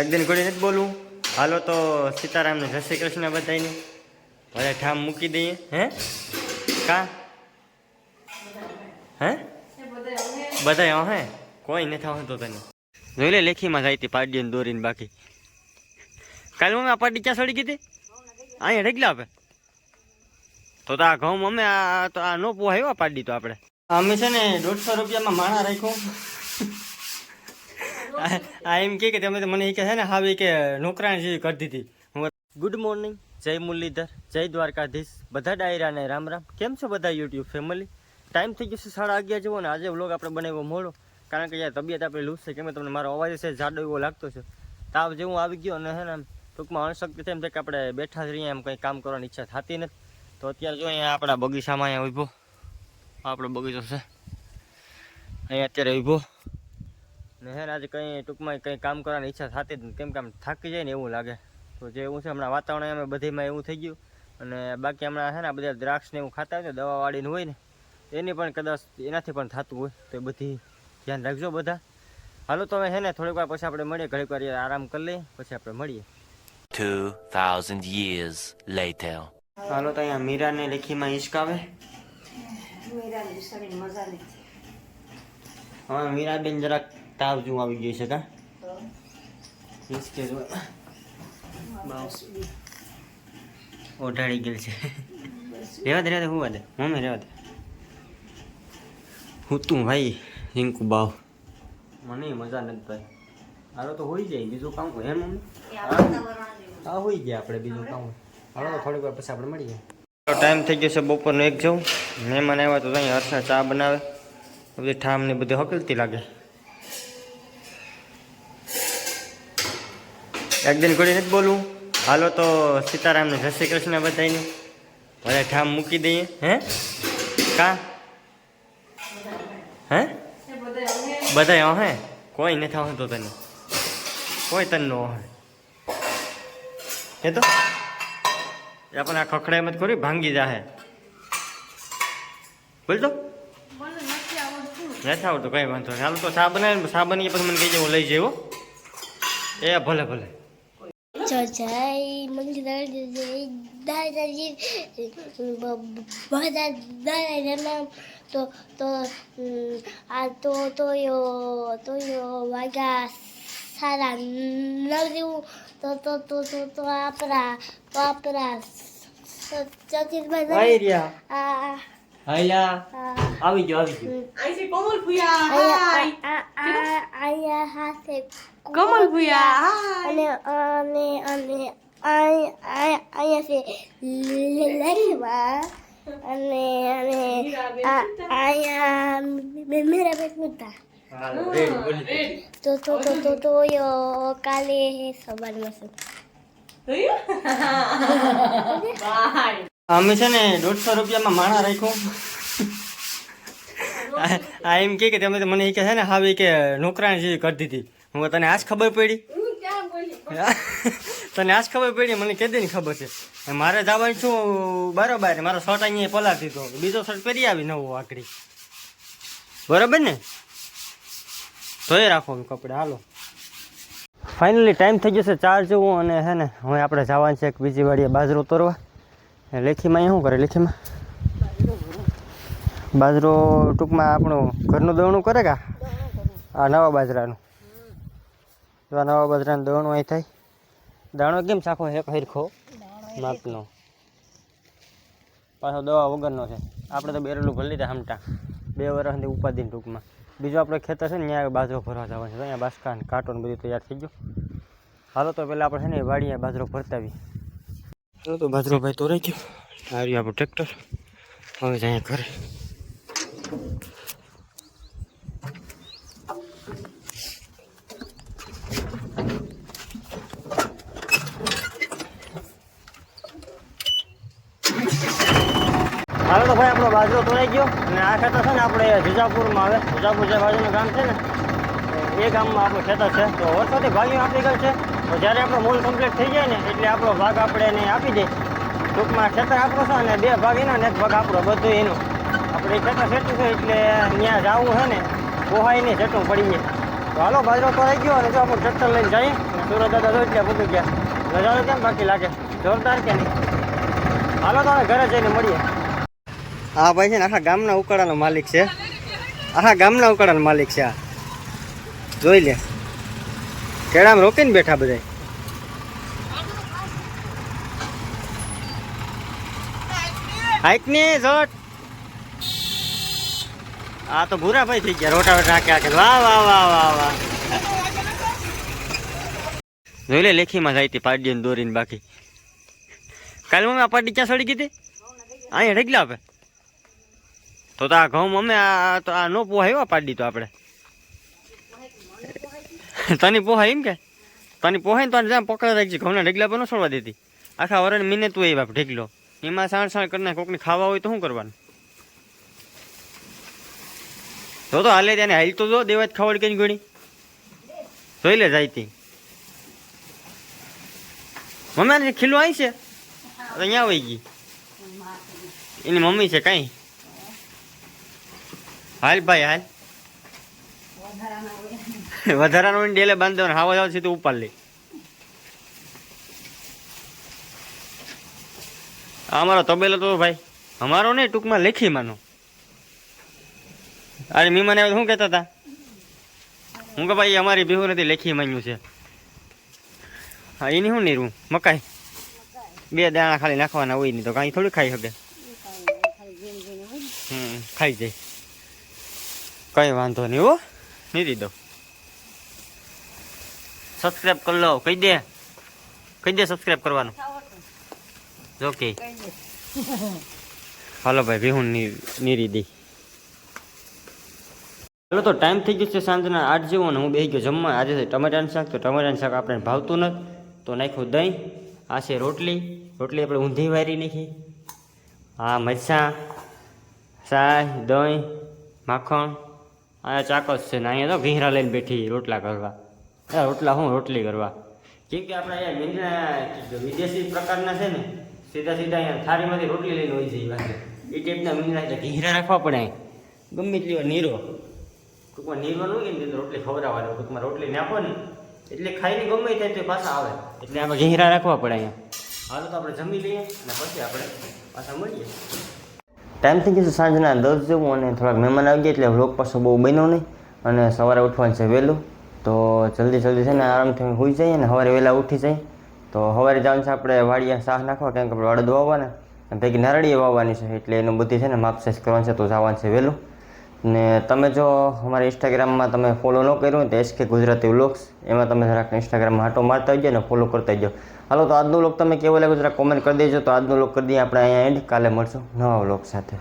એકદિન ઘોડી નથી બોલવું. હાલો તો સીતારામને જય શ્રી કૃષ્ણ બધાને ભલે ઠામ મૂકી દઈએ. હે? કા? હે? બધા હે? કોઈ નથી આવતો તને. જોઈ લે લેખીમાં જાય હતી પાડીને દોરીને બાકી. કાલે મમ્મી આ પાડી ક્યાં સડી ગઈ અહીંયા ઢગલા આપે. તો તો આ ઘઉં મમ્મી આ તો આ નો પોહાયો પાડી તો આપણે. અમે છે ને દોઢસો રૂપિયામાં માણા રાખ્યું. આ એમ કે તમે મને એ કહે છે ને હાવી કે નોકરાણી જેવી કરી દીધી. ગુડ મોર્નિંગ જય મુરલીધર, જય દ્વારકાધીશ, બધા ડાયરાને રામ રામ. કેમ છો બધા યુટ્યુબ ફેમિલી ટાઈમ થઈ ગયો છે સાડા અગિયાર જેવો ને આજે વ્લોગ આપણે બનાવ્યો મોડો. કારણ કે યાર તબિયત આપણે લૂઝ છે, કેમ તમને મારો અવાજ છે જાડો એવો લાગતો છે. તાવ જેવું આવી ગયો અને હે ને ટૂંકમાં અણશક્તિ થાય એમ કે આપણે બેઠા જ રહીએ એમ કંઈ કામ કરવાની ઈચ્છા થતી નથી. તો અત્યારે જો અહીંયા આપણા બગીચામાં અહીંયા ઊભો આપણો બગીચો છે. અહીંયા અત્યારે ઊભો. ને હે ને આજે કંઈ ટૂંકમાં કંઈ કામ કરવાની ઈચ્છા થતી જ નથી કેમ કે આમ થાકી જાય ને એવું લાગે. તો જે એવું છે હમણાં વાતાવરણ અમે બધીમાં એવું થઈ ગયું. અને બાકી હમણાં છે ને આ બધા દ્રાક્ષ ને એવું ખાતા હોય ને દવાવાળીને હોય ને એની પણ કદાચ એનાથી પણ થતું હોય. તો એ બધી ધ્યાન રાખજો બધા. હાલો તો હવે છે ને થોડીક વાર પછી આપણે મળીએ ઘડીક વાર આરામ કરી લઈએ પછી આપણે મળીએ. 2,000 years later. હાલો તો અહીંયા મીરાને લેખીમાં હિંચકાવે હવે મીરાબેન જરાક તાવ જેવું આવી ગયું છે કા? ઓઢાડી ગયેલ છે. રહેવા રેવા દે રેવા દે હું દે. મમ્મી રેવા દે. હું તું ભાઈ રિંકુ બાવ. મને મજા નથી ભાઈ. હાલો તો હોઈ જાય બીજું કામ હોય મમ્મી? આ હા. હોઈ જાય આપણે બીજું કામ હોય. હાલો તો થોડીક વાર પછી આપણે મળીએ. ટાઈમ થઈ ગયો છે બપોરનો એક જવું. મહેમાન આવ્યા તો ત્યાં હર્ષા ચા બનાવે. બધી ઠામ ને બધી હકલતી લાગે. એકદિન ઘોડી નથી બોલવું. હાલો તો સીતારામને જય શ્રી કૃષ્ણ બધાને ભલે ઠામ મૂકી દઈએ. હે? કા? હે? બધા હે? કોઈ નથી આવતો તને. કોઈ તને ન હોય એ તો એ પણ આ ખખડાઈ મત કરી ભાંગી જાહે. બોલ તો નથી આવડતું, કઈ વાંધો નહીં. હાલ તો સાબન બનાવે ચા બની પછી મને કહી જવું લઈ જઈવો એ ભલે ભલે. Cho trái mừng ra đây ra gì bữa ra đây là nam to to à to to yo to yo vaga saran não deu to to à આવી ગયો આવી ગયો. આઈ કોમલ ભૂયા હાય. ai ai hace Kamal ભૂયા. અને અને અને અહીંયા અહીંયા છે લરીમાં અને અને આ અહીંયા મે- મેરા બેટ હાલો બોલી તો તો તો તો તો યો કાલે સવારમાં છે બાય અમે છે ને દોઢસો રૂપિયામાં માણા રાખ્યું. આ- એમ કે કે તમે તો મને એ કહે છે ને હાવી કે નોકરાણી જેવી કરી દીધી. હું તને આજ ખબર પડી? તને આજ ખબર પડી? મને કેદી ની ખબર છે. મારે જવાનું છું બરોબર મારો શર્ટ અહીંયા પલાર દીધો. બીજો શર્ટ પહેરી આવી નવો આકડી. બરોબર ને? ધોઈ રાખો કપડા હાલો. ફાઇનલી ટાઈમ થઈ ગયો છે ચાર જેવું અને છે ને હવે આપણે જવાનું છે એક બીજી વાડીએ બાજરો તોરવા લેખીમાં શું કરે? લેખીમાં બાજરો ટૂંકમાં આપણું ઘરનું દવણું કરે કા? આ નવા બાજરાનું. જો આ નવા બાજરાનું દવણું અહીં થાય. દાણો કેમ ચાખો? એક હરખો માપનો. પાછો દવા વગરનો છે. આપણે તો બેરેલું ભરી લીધા હમટા. બે વર્ષથી ઉપાધિ ટૂંકમાં. બીજું આપણે ખેતર છે ને, ત્યાં બાજરો ભરવા જવાનું છે. અહીંયા બાસકા ને કાંટો બધું તૈયાર થઈ ગયું. હાલો તો પહેલાં આપણે છે ને, વાડીએ બાજરો ભરતાવી ચાલો તો બાજરો ભાઈ તો રહી ગયો. આવ્યું આપણું ટ્રેક્ટર. હવે જાય ઘરે. હાલો તો ભાઈ, આપણો બાજરો તોડાઈ ગયો. અને આ ખેતર છે ને, આપણે વિજાપુરમાં આવે વિજાપુર જે બાજુનું ગામ છે ને, એ ગામમાં આપણું ખેતર છે. તો વર્ષોથી ભાગી આપી ગયો છે. તો જ્યારે આપણો મૂળ કમ્પ્લીટ થઈ જાય ને, એટલે આપણો ભાગ આપણે એને આપી દઈએ ટૂંકમાં ક્ષેત્ર આપણું છે અને બે ભાગ એનો, ને એક ભાગ આપણો, બધું એનું. આપણે ક્ષેત્ર સેટું છે એટલે ત્યાં જવું છે ને પોહાય નહીં સેટું પડીએ. તો હાલો, બાજરો તોડાઈ ગયો અને જો આપણું ટ્રેક્ટર લઈને જઈએ, અને સુરત દાદા જોઈ ત્યાં બધું ગયા. નજારો કેમ બાકી લાગે? જોરદાર કે નહીં? હાલો, તો હવે ઘરે જઈને મળીએ. આ ભાઈ છે ને, આખા ગામના ઉકાળાનો માલિક છે. આખા ગામના ઉકાળાનો માલિક છે આ. જોઈ લે. કેળામાં રોકીને બેઠા બધા. હાઈક ને ઝટ આ તો ભૂરા ભાઈ થઈ ગયા, રોટા વોટા આકે આકે વાહ વાહ વાહ વાહ વાહ. જોઈ લે, લેખીમાં જાય હતી પાડીને દોરીને બાકી. કાલે મમ્મી આ પાડી ક્યાં સડી ગઈ હતી? અહીંયા ઢગલા આપે. તો તો આ ઘઉં અમે આ તો આ નો પોહાય પાડી તો આપણે. તની પોહાય એમ કે? તની પોહાય ને તો જ્યાં પકડા રાખજે. ઘઉંના ઢગલા પર ન છોડવા દેતી. આખા વરણ મીને તું એ બાપ ઢગલો. એમાં સાણ સાણ કરીને કોકને ખાવા હોય તો શું કરવાનું? તો તો હાલે ત્યાં હાલ તો જો જ ખવડ કઈ ગણી. જોઈ લે જાય તી મમ્મી ખીલું આવી છે? અહીંયા આવી ગઈ. એની મમ્મી છે કાંઈ? હાલ ભાઈ, હાલ. વધારાનો ડેલે બાંધી ને હાવા જાવ સીધું ઉપાડ લે અમારો તબેલો તો ભાઈ, અમારો નહીં, ટૂંકમાં લેખી માનો અરે મીમાને આવ્યો શું કહેતા હતા? હું કે ભાઈ, અમારી બિહુ નથી લેખી માન્યું છે. હા, એની શું નીરું? મકાઈ? બે દાણા ખાલી નાખવાના હોય નહીં તો કાંઈ થોડું ખાઈ શકે? હમ, ખાઈ જાય. કઈ વાંધો નહીં હો, નીરી દો. સબસ્ક્રાઈબ કરી લો. કહી દે. કહી દે સબસ્ક્રાઈબ કરવાનું. ઓકે હાલો ભાઈ ભીહું નીરી દઈ ચાલો તો ટાઈમ થઈ ગયો છે સાંજના આઠ જેવો ને હું બે ગયો જમવા. આજે ટમેટાનું શાક તો ટમેટાનું શાક આપણે ભાવતું નથી. તો નાખ્યું દહીં આ છે રોટલી. રોટલી આપણે ઊંધી વારી નાખી. હા મરચાં સાય દહીં માખણ. આ ચાકસ છે ને અહીંયા તો ઘીરા લઈને બેઠી રોટલા કરવા રોટલા હું રોટલી કરવા? કેમ કે આપણે અહીંયા મીંડા વિદેશી પ્રકારના છે ને સીધા સીધા અહીંયા થાળીમાંથી રોટલી લઈને હોય છે એ વાત. એ ટાઈપના મીંડા એટલે ઘીરા રાખવા પડે અહીં. ગમે એટલી વાર નીરો. ટૂંકમાં નીરવાનું હોય ને રોટલી ખવડાવવાની ટૂંકમાં રોટલી નાખો ને. એટલે ખાઈને ગમે થાય તો પાછા આવે. એટલે આમાં ઘીરા રાખવા પડે અહીંયા. હાલો તો આપણે જમી લઈએ અને પછી આપણે પાછા મળીએ. ટાઈમ થઈ ગયો સાંજના દસ જેવું અને થોડાક મહેમાન આવી ગયા એટલે વ્લોગ પાછો બહુ બન્યો નહીં. અને સવારે ઉઠવાનું છે વહેલું. તો જલ્દી જલ્દી છે ને આરામથી હોઈ જઈએ ને સવારે વહેલા ઉઠી જાય તો સવારે જવાનું છે આપણે વાડિયા શાહ નાખવા, કેમ કે આપણે અડદ વાવવાના અને ભેગી નારળીએ વાવવાની છે, એટલે એનું બધી છે ને માપસેસ કરવાનું છે, તો જવાનું છે વહેલું. ને તમે જો અમારા ઇન્સ્ટાગ્રામમાં તમે ફોલો ન કર્યું તો એસકે ગુજરાતી વ્લોગ્સ, એમાં તમે જરાક ઇન્સ્ટાગ્રામમાં હાટો મારતા હોઈએ ને ફોલો કરતા હોજો હાલો, તો આજનો લોક તમે કેવો લાગ્યો જરા કોમેન્ટ કરી દેજો. તો આજનો લોક કરી દઈએ, આપણે અહીંયા એન્ડ કાલે મળશું નવા વ્લોગ સાથે.